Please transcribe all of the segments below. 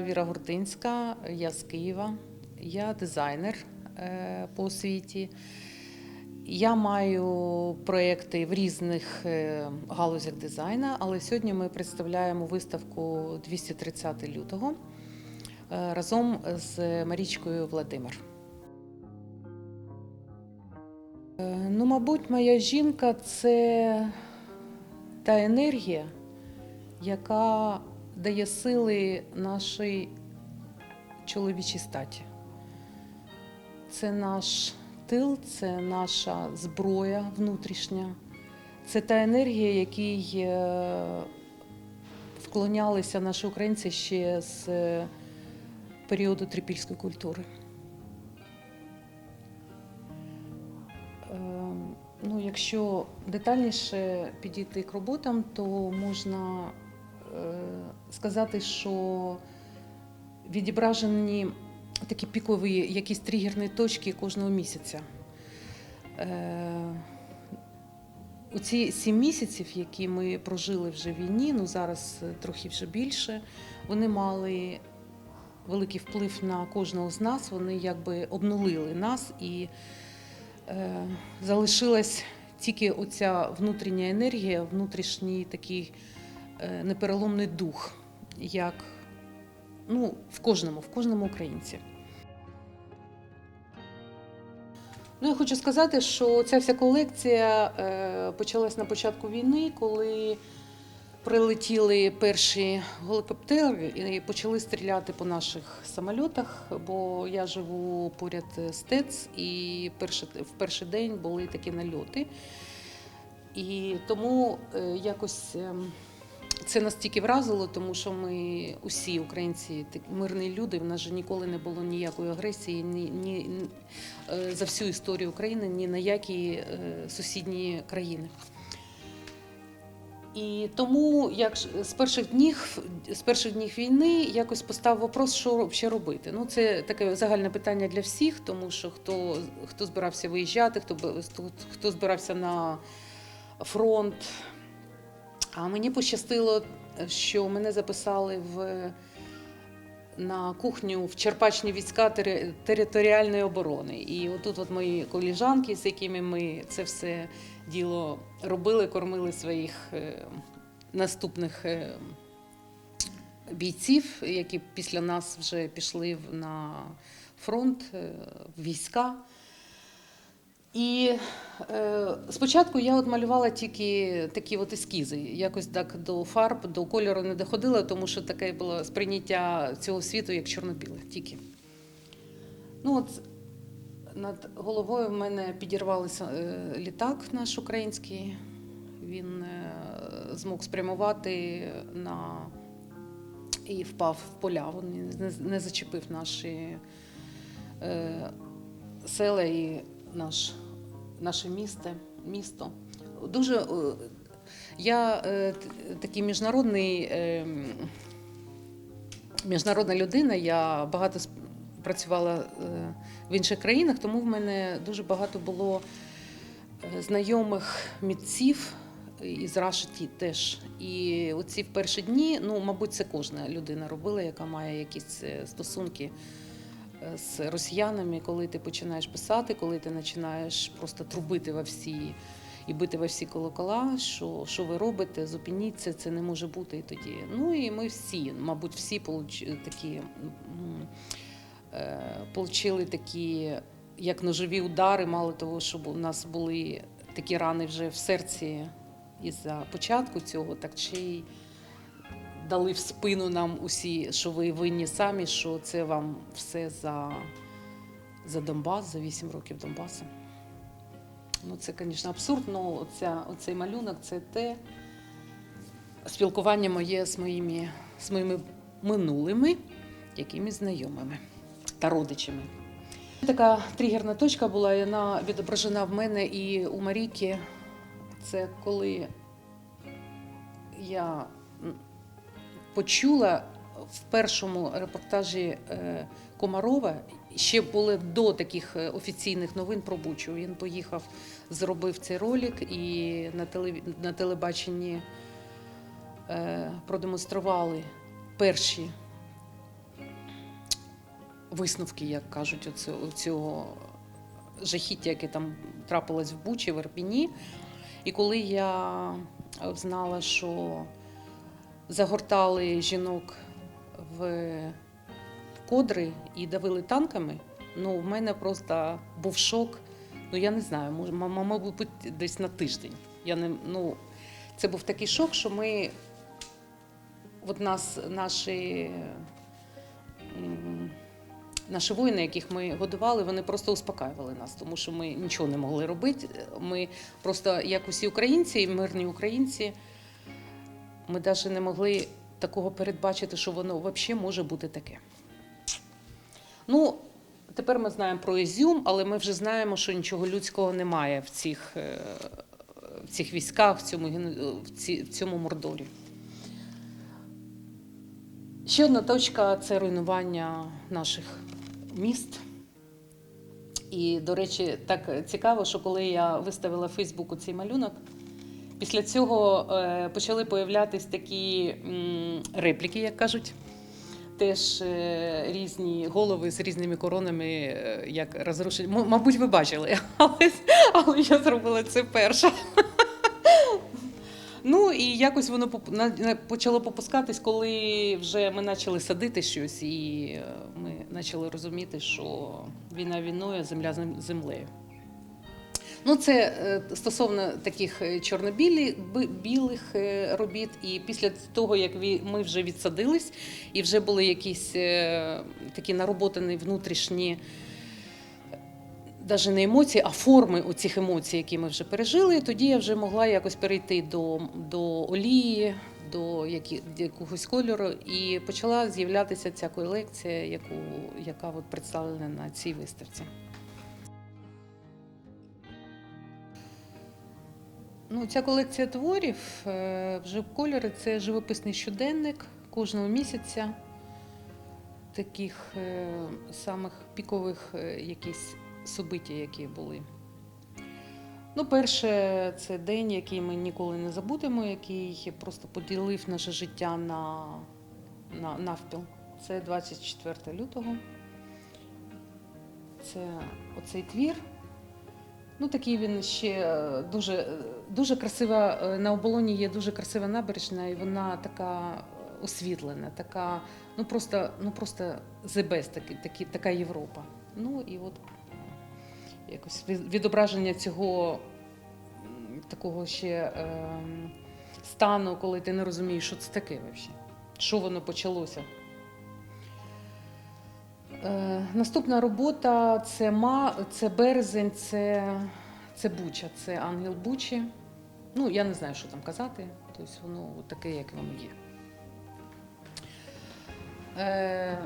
Віра Гуртинська, я з Києва, я дизайнер е, по освіті. Я маю проекти в різних е, галузях дизайну, але сьогодні ми представляємо виставку 230 лютого е, разом з Марічкою Владимир. Ну, мабуть, моя жінка це та енергія, яка дає сили нашій чоловічій статі. Це наш тил, це наша зброя внутрішня, це та енергія, якій е, вклонялися наші українці ще з е, періоду трипільської культури. Е, Ну, якщо детальніше підійти к роботам, то можна сказати, що відображені такі пікові якісь тригерні точки кожного місяця. Е, у ці сім місяців, які ми прожили вже в війні, ну зараз трохи вже більше, вони мали великий вплив на кожного з нас. Вони якби обнулили нас і е, залишилась тільки оця внутрішня енергія, внутрішній такий е, непереломний дух, як ну, в кожному, в кожному українці. Ну, я хочу сказати, що ця вся колекція е, почалась на початку війни, коли прилетіли перші гелікоптери і почали стріляти по наших самольотах, бо я живу поряд з ТЕЦ, і в перший день були такі нальоти. І тому е, якось це настільки вразило, тому що ми усі українці мирні люди. В нас же ніколи не було ніякої агресії, ні, ні, е, за всю історію України, ні на які е, сусідні країни. І тому, як з перших днів, з перших днів війни, якось постав вопрос, що ще робити. Ну, це таке загальне питання для всіх, тому що хто, хто збирався виїжджати, хто, хто збирався на фронт. А мені пощастило, що мене записали в, на кухню в Черпачні війська тери- територіальної оборони. І отут от мої коліжанки, з якими ми це все діло робили, кормили своїх е, наступних е, бійців, які після нас вже пішли на фронт, е, війська. І е, спочатку я от малювала тільки такі от ескізи. Якось так до фарб, до кольору не доходила, тому що таке було сприйняття цього світу як чорно-біле тільки. Ну от над головою в мене підірвався е, літак наш український. Він е, змог спрямувати на і впав в поля. Він не, не зачепив наші е, села і наш, наше місто. місто. Дуже е, я е, такий міжнародний, е, міжнародна людина. Я багато працювала в інших країнах, тому в мене дуже багато було знайомих митців із Рашиті теж. І оці перші дні, ну, мабуть, це кожна людина робила, яка має якісь стосунки з росіянами, коли ти починаєш писати, коли ти починаєш просто трубити во всі і бити во всі колокола, що, що ви робите, зупиніться, це не може бути і тоді. Ну і ми всі, мабуть, всі такі, е, получили такі, як ножові удари, мало того, щоб у нас були такі рани вже в серці із-за початку цього, так й дали в спину нам усі, що ви винні самі, що це вам все за, за Донбас, за 8 років Донбасу. Ну, це, звісно, абсурд, але оця, оцей малюнок це те спілкування моє з моїми, з моїми минулими якимись знайомими та родичами. Така тригерна точка була, і вона відображена в мене і у Маріки. Це коли я почула в першому репортажі е, Комарова, ще були до таких е, офіційних новин про Бучу. Він поїхав, зробив цей ролик і на, на телебаченні е, продемонстрували перші висновки, як кажуть, цього жахіття, яке там трапилось в Бучі, в Ірпіні. І коли я знала, що загортали жінок в кодри і давили танками, ну в мене просто був шок. Ну я не знаю, мабуть, десь на тиждень. Я не, ну, це був такий шок, що ми, от нас, наші, наші воїни, яких ми годували, вони просто успокаювали нас, тому що ми нічого не могли робити. Ми просто, як усі українці, і мирні українці, ми навіть не могли такого передбачити, що воно взагалі може бути таке. Ну, тепер ми знаємо про Ізюм, але ми вже знаємо, що нічого людського немає в цих, е, в цих військах, в цьому, в ці- в цьому мордорі. Ще одна точка це руйнування наших міст. І, до речі, так цікаво, що коли я виставила в Фейсбуку цей малюнок, після цього е, почали появлятись такі репліки, як кажуть. Теж е, різні голови з різними коронами, е, як розрушення. М- Мабуть, ви бачили, але, але я зробила це перша. Ну і якось воно почало попускатись, коли вже ми почали садити щось, і ми почали розуміти, що війна війною, земля зем- землею. Ну, це е, стосовно таких е, чорно-білих білих е, робіт. І після того, як ми вже відсадились, і вже були якісь такі нароботані внутрішні навіть не емоції, а форми оцих емоцій, які ми вже пережили, тоді я вже могла якось перейти до, до олії, до які, якогось кольору, і почала з'являтися ця колекція, яку, яка от представлена на цій виставці. Ну, ця колекція творів е, вже кольори це живописний щоденник кожного місяця. Таких е, самих пікових е, якісь собиття, які були. Ну, перше, це день, який ми ніколи не забудемо, який просто поділив наше життя на, на навпіл. Це 24 лютого. Це оцей твір. Ну, такий він ще е, дуже, е, дуже красива. е, На оболоні є дуже красива набережна, і вона така е, освітлена, така, ну просто, ну просто the такі, такі, така Європа. Ну і от якось від- відображення цього такого ще ем, стану, коли ти не розумієш, що це таке взагалі, що воно почалося. Е, наступна робота це, ма, це березень, це, це Буча, це ангел Бучі. Ну, я не знаю, що там казати. Тобто воно таке, як воно є. Е,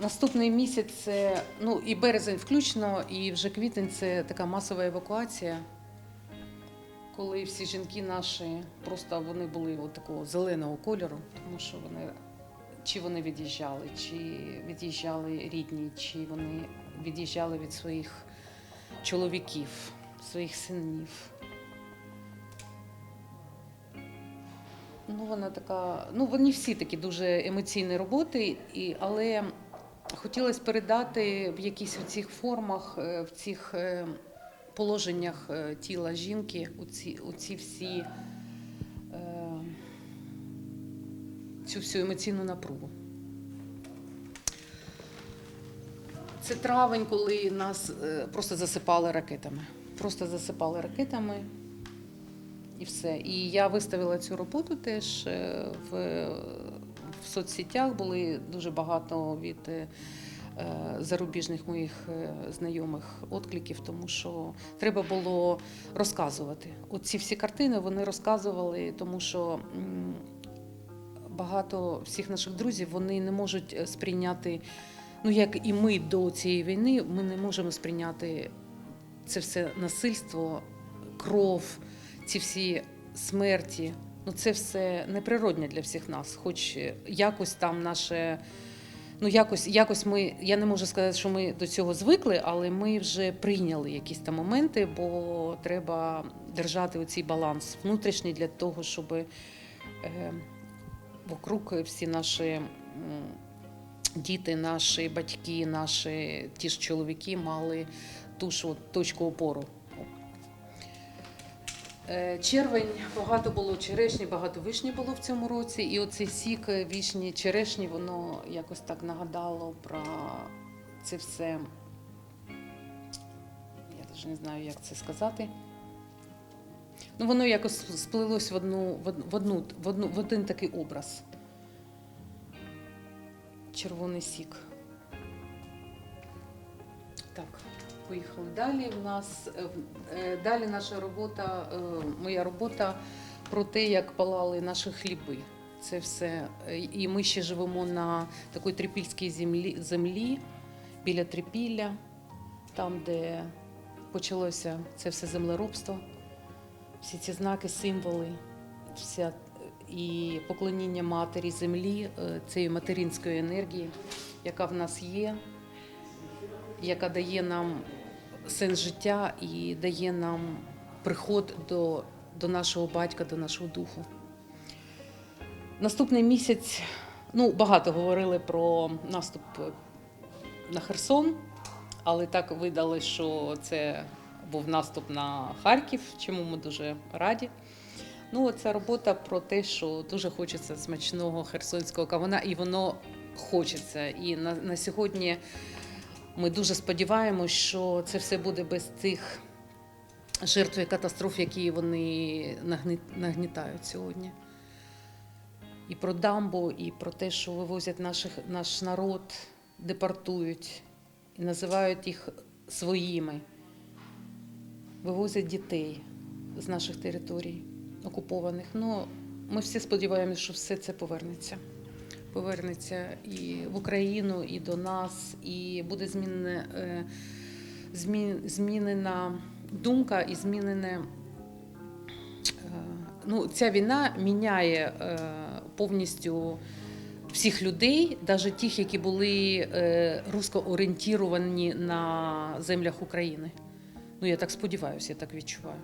наступний місяць це, ну і березень включно, і вже квітень це така масова евакуація. Коли всі жінки наші просто вони були от такого зеленого кольору, тому що вони чи вони від'їжджали, чи від'їжджали рідні, чи вони від'їжджали від своїх чоловіків, своїх синів. Ну, вона така, ну вони всі такі дуже емоційні роботи, і, але хотілося передати в якихось цих формах, е, в цих е, положеннях е, тіла жінки, оці, оці всі. Цю всю емоційну напругу. Це травень, коли нас е, просто засипали ракетами. Просто засипали ракетами і все. І я виставила цю роботу теж е, в, в соцсетях. Були дуже багато від е, зарубіжних моїх знайомих відкликів, тому що треба було розказувати. Оці всі картини вони розказували, тому що. Багато всіх наших друзів вони не можуть е, сприйняти, ну як і ми до цієї війни, ми не можемо сприйняти це все насильство, кров, ці всі смерті. Ну це все неприродне для всіх нас. Хоч е, якось там наше. Ну, якось, якось ми, я не можу сказати, що ми до цього звикли, але ми вже прийняли якісь там моменти, бо треба держати оцей баланс внутрішній для того, щоб е, вокруг всі наші діти, наші батьки, наші ті ж чоловіки мали ту ж от точку опору. Е, Червень багато було черешні, багато вишні було в цьому році. І оцей сік е, вішні, черешні, воно якось так нагадало про це все. Я навіть не знаю, як це сказати. Ну, воно якось сплилось в одну, в одну, в одну, в один такий образ. Червоний сік. Так, поїхали далі. У нас е, е, далі наша робота, е, моя робота про те, як палали наші хліби. Це все. І ми ще живемо на такій трипільській землі, землі біля Трипілля, там, де почалося це все землеробство, всі ці знаки, символи, вся і поклоніння матері землі, е, цієї материнської енергії, яка в нас є, яка дає нам сенс життя і дає нам приход до, до нашого батька, до нашого духу. Наступний місяць, ну, багато говорили про наступ на Херсон, але так видали, що це був наступ на Харків, чому ми дуже раді. Ну, це робота про те, що дуже хочеться смачного херсонського кавуна, і воно хочеться. І на, на сьогодні ми дуже сподіваємось, що це все буде без тих жертв і катастроф, які вони нагнітають сьогодні. І про дамбу, і про те, що вивозять наших, наш народ, депортують і називають їх своїми, вивозять дітей з наших територій окупованих. Ну, ми всі сподіваємося, що все це повернеться. Повернеться і в Україну, і до нас, і буде змінена, е, змін, змінена думка і змінене. е, Ну, ця війна міняє е, повністю всіх людей, навіть тих, які були русскоорієнтіровані на землях України. Ну, я так сподіваюся, я так відчуваю.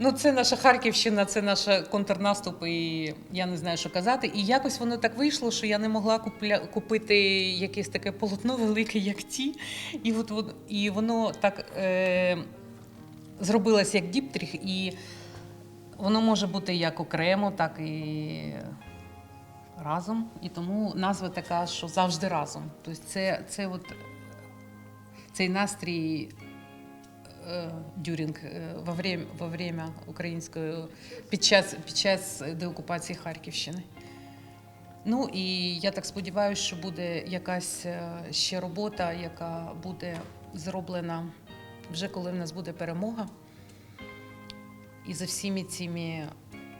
Ну, це наша Харківщина, це наш контрнаступ, і я не знаю, що казати. І якось воно так вийшло, що я не могла купля... купити якесь таке полотно велике, як ті. І, от, от, і воно так е... зробилось як діптрих, і воно може бути як окремо, так і разом. І тому назва така, що завжди разом. Тобто це, це от, цей настрій е, дюрінг е, во время, української під час, під час деокупації Харківщини. Ну і я так сподіваюся, що буде якась е, ще робота, яка буде зроблена вже коли в нас буде перемога. І за всіми цими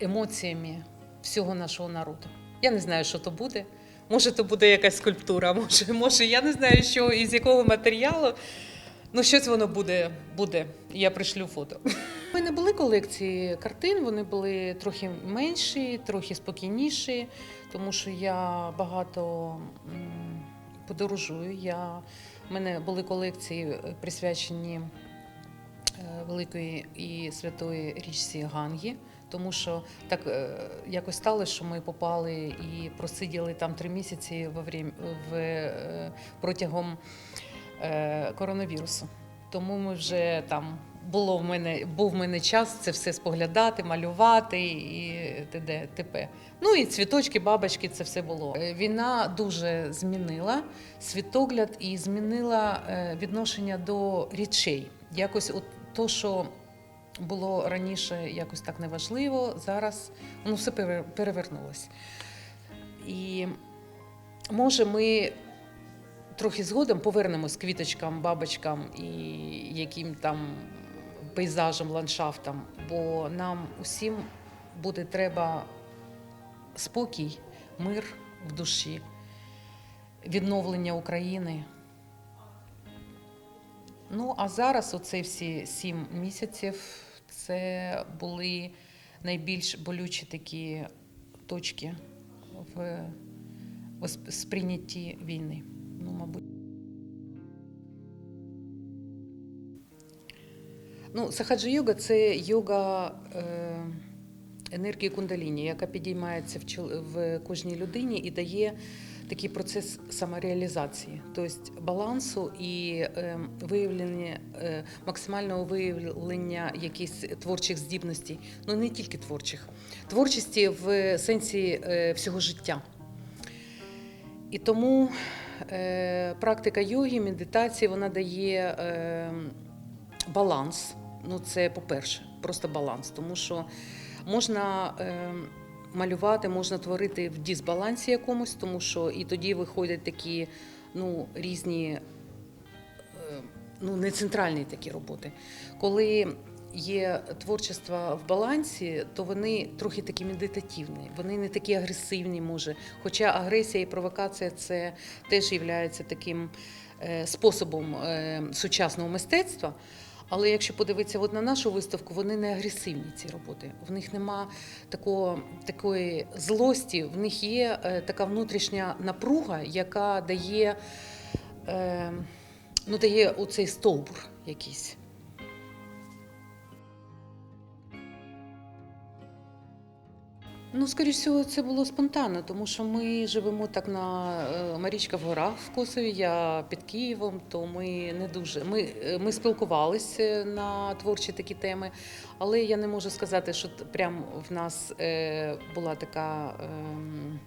емоціями всього нашого народу. Я не знаю, що то буде. Може, то буде якась скульптура, може, може, я не знаю, що із якого матеріалу. Ну, щось воно буде, буде. Я пришлю фото. У мене були колекції картин, вони були трохи менші, трохи спокійніші, тому що я багато подорожую. Я, у мене були колекції е, присвячені е, великої і святої річці Гангі. Тому що так е, якось сталося, що ми попали і просиділи там три місяці в, е, протягом е, коронавірусу. Тому ми вже там було в мене, був в мене час це все споглядати, малювати і т.д. т.п. Ну і цвіточки, бабочки, це все було. Війна дуже змінила світогляд і змінила відношення до речей. Якось от то, що було раніше якось так неважливо, зараз воно все перевернулось. І може ми трохи згодом повернемось квіточкам, бабочкам і яким там пейзажам, ландшафтам, бо нам усім буде треба спокій, мир в душі, відновлення України. Ну, а зараз, оці всі сім місяців, це були найбільш болючі такі точки в сприйнятті війни. Ну, мабуть. Ну, сахаджа йога це йога е, енергії кундаліні, яка підіймається в, в кожній людині і дає такий процес самореалізації, тобто балансу і е, виявлення е, максимального виявлення якихось творчих здібностей, ну не тільки творчих, творчості в сенсі е, всього життя. І тому е, практика йоги, медитації вона дає е, баланс. Ну, це по-перше, просто баланс, тому що можна е, малювати, можна творити в дисбалансі якомусь, тому що і тоді виходять такі ну, різні, е, ну, не центральні такі роботи. Коли є творчество в балансі, то вони трохи такі медитативні, вони не такі агресивні, може. Хоча агресія і провокація це теж є таким е, способом е, сучасного мистецтва. Але якщо подивитися от на нашу виставку, вони не агресивні, ці роботи. В них нема такого, такої злості, в них є е, така внутрішня напруга, яка дає, е, ну, дає оцей стовбур якийсь. Ну, скоріш всього, це було спонтанно, тому що ми живемо так на е, Марічка в горах в Косові, я під Києвом, то ми не дуже. Ми, е, ми спілкувалися на творчі такі теми, але я не можу сказати, що прям в нас е, була така. ем,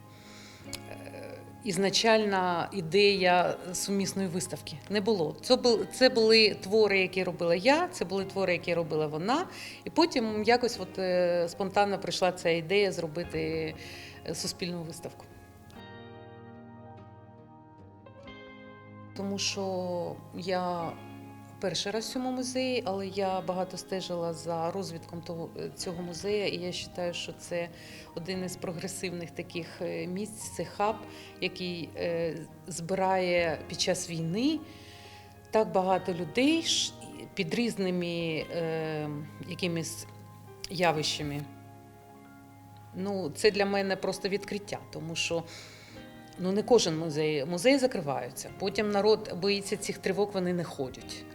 е, Ізначальна ідея сумісної виставки не було. Це були, це були твори, які робила я, це були твори, які робила вона. І потім якось от, е, спонтанно прийшла ця ідея зробити е, суспільну виставку. Тому що я перший раз в цьому музеї, але я багато стежила за розвитком того, е, цього музею, і я вважаю, що це один із прогресивних таких е, місць, це хаб, який е, збирає під час війни так багато людей під різними якимись явищами. Ну, це для мене просто відкриття, тому що ну, не кожен музей. Музеї закриваються. Потім народ боїться цих тривог, вони не ходять.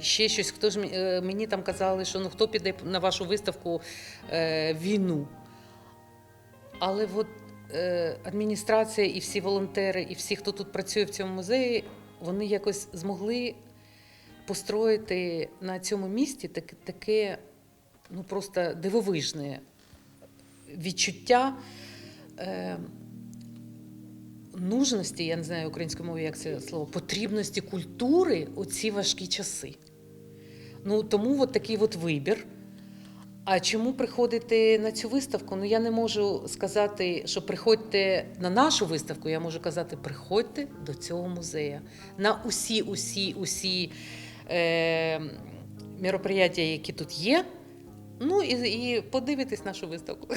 Ще щось, хто ж е, мені там казали, що ну хто піде на вашу виставку е, війну. Але от е, адміністрація і всі волонтери, і всі, хто тут працює в цьому музеї, вони якось змогли построїти на цьому місці таке, таке ну просто дивовижне відчуття е, нужності, я не знаю українською мовою, як це слово, потрібності культури у ці важкі часи. Ну тому от такий от вибір. А чому приходити на цю виставку? Ну я не можу сказати, що приходьте на нашу виставку. Я можу казати, приходьте до цього музею на усі, усі, усі е, мероприятия, які тут є. Ну і, і подивитись нашу виставку.